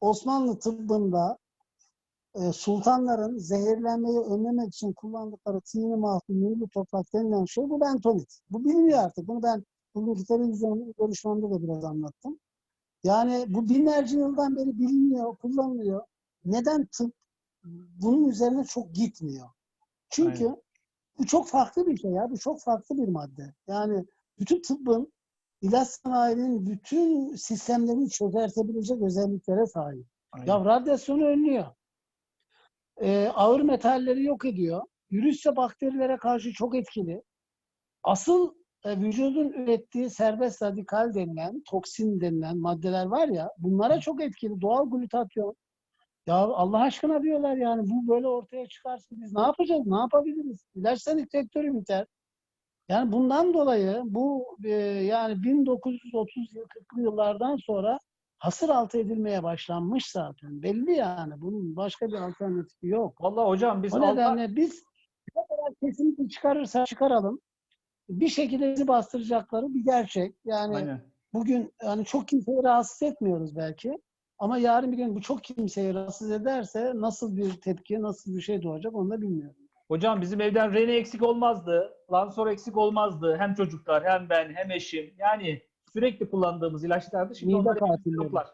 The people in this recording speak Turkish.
Osmanlı tıbbında e, sultanların zehirlenmeyi önlemek için kullandıkları tini mahsul mühürlü toprak denilen şey bu bentonit. Bu biliniyor artık. Bunu ben bugünkü televizyon görüşmemde de biraz anlattım. Yani bu binlerce yıldan beri biliniyor, kullanılıyor. Neden tıp bunun üzerine çok gitmiyor? Çünkü Aynen. bu çok farklı bir şey ya. Bu çok farklı bir madde. Yani bütün tıbbın ilaç sanayinin bütün sistemlerini çökertebilecek özelliklere sahip. Aynen. Ya radyasyonu önlüyor. Ee, ağır metalleri yok ediyor. Virüs ve bakterilere karşı çok etkili. Asıl e, vücudun ürettiği serbest radikal denilen, toksin denilen maddeler var ya, bunlara çok etkili. Doğal glutatyon. Ya Allah aşkına diyorlar yani bu böyle ortaya çıkarsa biz ne yapacağız? Ne yapabiliriz? İlaçtan sektörü biter. Yani bundan dolayı bu e, yani 1930 yıl 40'lı yıllardan sonra hasır altı edilmeye başlanmış zaten. Belli yani. Bunun başka bir alternatifi yok. Vallahi hocam biz O nedenle biz ne kadar kesinlikle çıkarırsa çıkaralım. Bir şekilde bizi bastıracakları bir gerçek. Yani Aynen. bugün yani çok kimseyi rahatsız etmiyoruz belki. Ama yarın bir gün bu çok kimseyi rahatsız ederse nasıl bir tepki, nasıl bir şey doğacak onu da bilmiyorum. Hocam bizim evden Rene eksik olmazdı. Lansor eksik olmazdı. Hem çocuklar hem ben hem eşim. Yani sürekli kullandığımız ilaçlardı. Şimdi Mide onlar katilleri. yoklar.